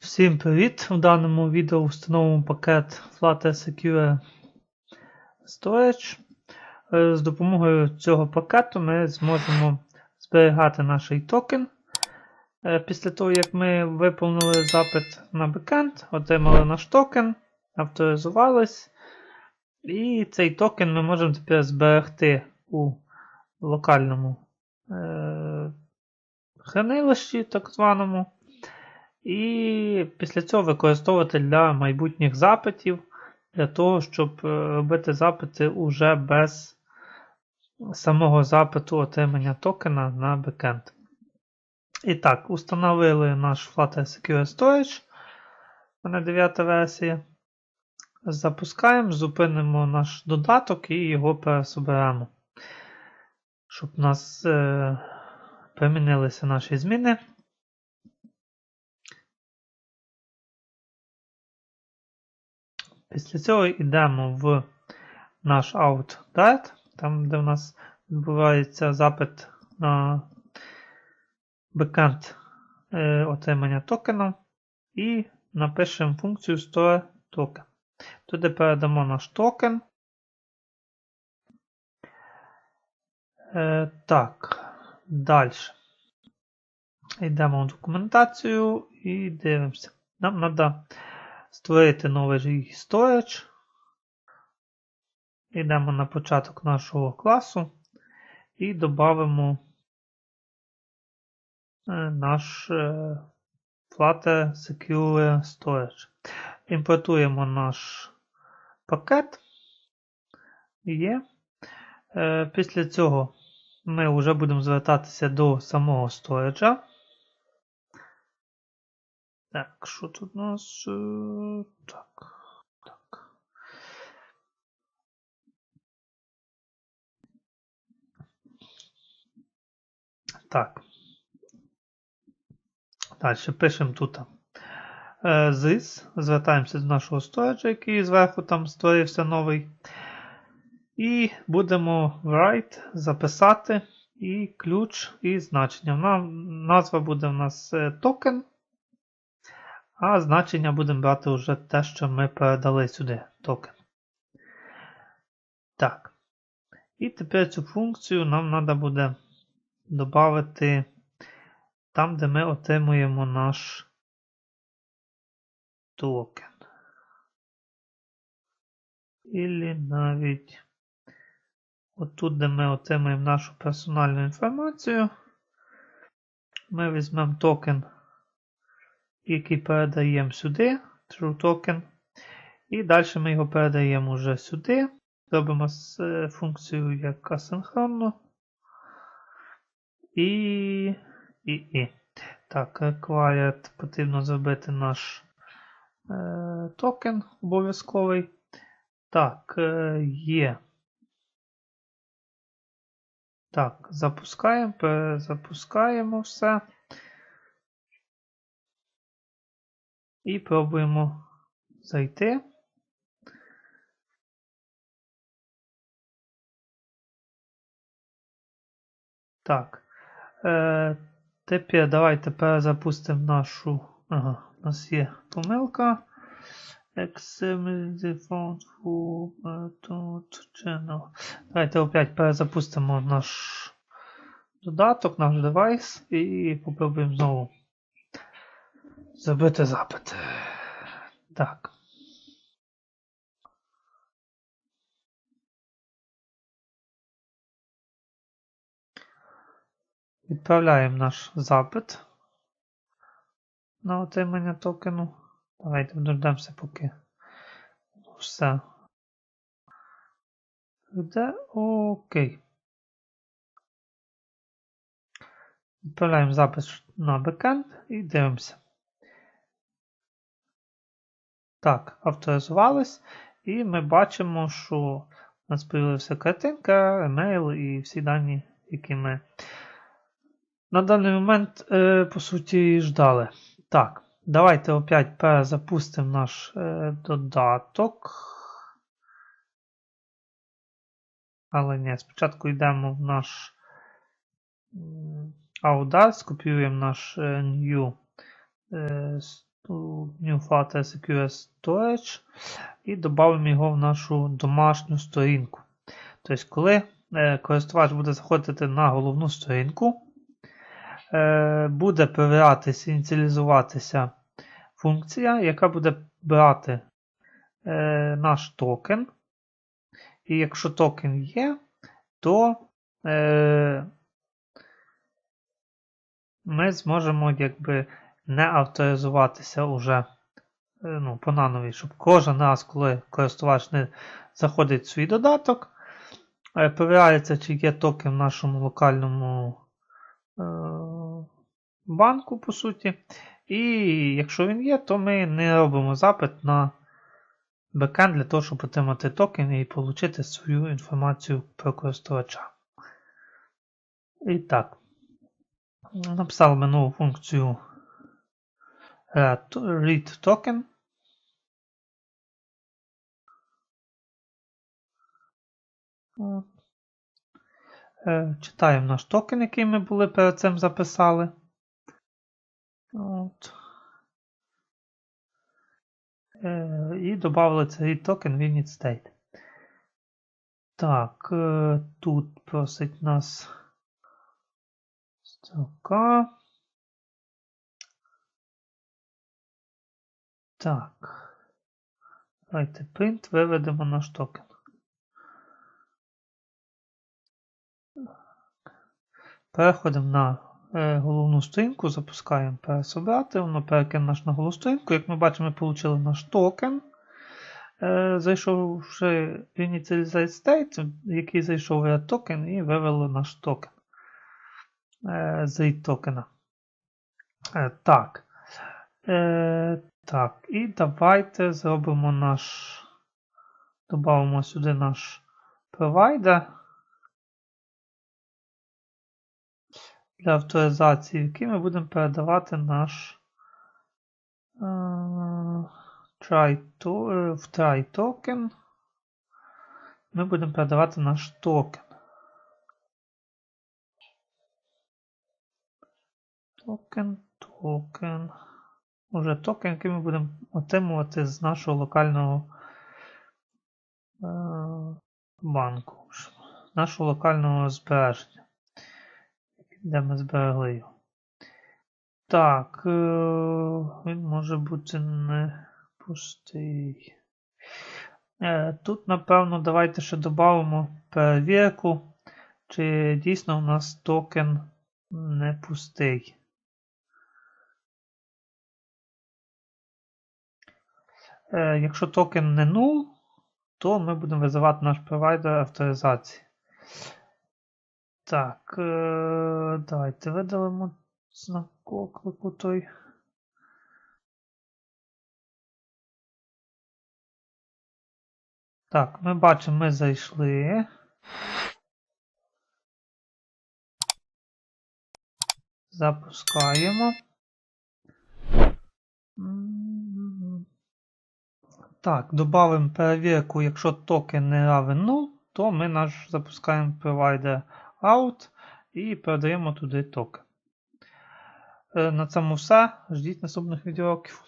Всім привіт! В даному відео встановимо пакет Flutter Secure Storage. Е, З допомогою цього пакету ми зможемо зберігати наш токен. Е, Після того, як ми виповнили запит на бекенд, отримали наш токен, авторизувались. І цей токен ми можемо тепер зберегти у локальному е, хранилищі, так званому. І після цього використовувати для майбутніх запитів, для того, щоб е, робити запити уже без самого запиту отримання токена на бекенд. І так, установили наш Flutter Secure Storage. У мене 9 версія. Запускаємо, зупинимо наш додаток і його пересоберемо. Щоб у нас е, примінилися наші зміни. Після цього йдемо в наш OutDart, там де в нас відбувається запит на бекенд е, отримання токена. І напишемо функцію store token. Туди передамо наш токен. Е, так, далі. Йдемо в документацію і дивимося. Нам треба створити новий storage. Йдемо на початок нашого класу і додамо наш Flutter Secure Storage. Імпортуємо наш пакет. Є. Після цього ми вже будемо звертатися до самого сториджа. Так, що тут у нас? Так. Так. Так. Далі пишемо тут this. Звертаємося до нашого сториджа, який зверху там створився новий. І будемо write записати і ключ, і значення. Назва буде в нас токен. А значення будемо брати вже те, що ми передали сюди токен. Так. І тепер цю функцію нам треба буде додати там, де ми отримуємо наш токен. Ілі навіть отут, де ми отримуємо нашу персональну інформацію, ми візьмемо токен який передаємо сюди, true token. І далі ми його передаємо вже сюди. Робимо е, функцію як асинхронно. І. і, і. Так, required потрібно зробити наш е, токен обов'язковий. Так, е, є. Так, запускаємо, перезапускаємо все. І пробуємо зайти. Так. Е, Тепер давайте перезапустимо нашу. Ага, у нас є помилка. Давайте опять перезапустимо наш додаток, наш девайс і попробуємо знову. Забити запит. Так. Відправляємо наш запит на отримання токену. Давайте дождемося, поки все. Де окей. Відправляємо запис на бекенд і дивимося. Так, авторизувались. І ми бачимо, що у нас з'явилася картинка, емейл і всі дані, які ми на даний момент, е, по суті, ждали. Так, давайте опять перезапустимо наш е, додаток. Але ні, спочатку йдемо в наш Audar, скопіюємо наш е, New New Flat SQS Storage і додамо його в нашу домашню сторінку. Тобто, коли е, користувач буде заходити на головну сторінку, е, буде перевірятися, ініціалізуватися функція, яка буде брати е, наш токен. І якщо токен є, то ми зможемо якби не авторизуватися уже е, ну, по нанові, щоб кожен раз, коли користувач не заходить в свій додаток, е, перевіряється, чи є токен в нашому локальному е, банку, по суті. І якщо він є, то ми не робимо запит на бекенд для того, щоб отримати токен і отримати свою інформацію про користувача. І так, написали ми нову функцію read token. Е, читаємо наш токен, який ми були перед цим записали. От. Е, і додали цей токен в init state. Так, е, тут просить нас строка. Так. Давайте print виведемо наш токен. Переходимо на е, головну сторінку, запускаємо пересобрати, воно перекине наш на головну сторінку. Як ми бачимо, ми отримали наш токен. Е, зайшовши в Initialize State, який зайшов в токен і вивело наш токен е, з токена. Е, так. Е, так, і давайте зробимо наш. Добавимо сюди наш провайдер. для авторизації, який ми будемо передавати наш uh, в try token. Ми будемо передавати наш токен. Токен, токен. Уже токен, який ми будемо отримувати з нашого локального uh, банку, нашого локального збереження де ми зберегли його. Так, е, він може бути не пустий. Е, тут, напевно, давайте ще додамо перевірку, чи дійсно у нас токен не пустий. Якщо токен не null, то ми будемо визивати наш провайдер авторизації. Так, е, давайте видалимо знак оклику той. Так, ми бачимо, ми зайшли. Запускаємо. Так, додамо перевірку, якщо токен не равен 0, то ми наш запускаємо провайдер out і передаємо туди токен. Е, на цьому все. Ждіть наступних відеоуроків.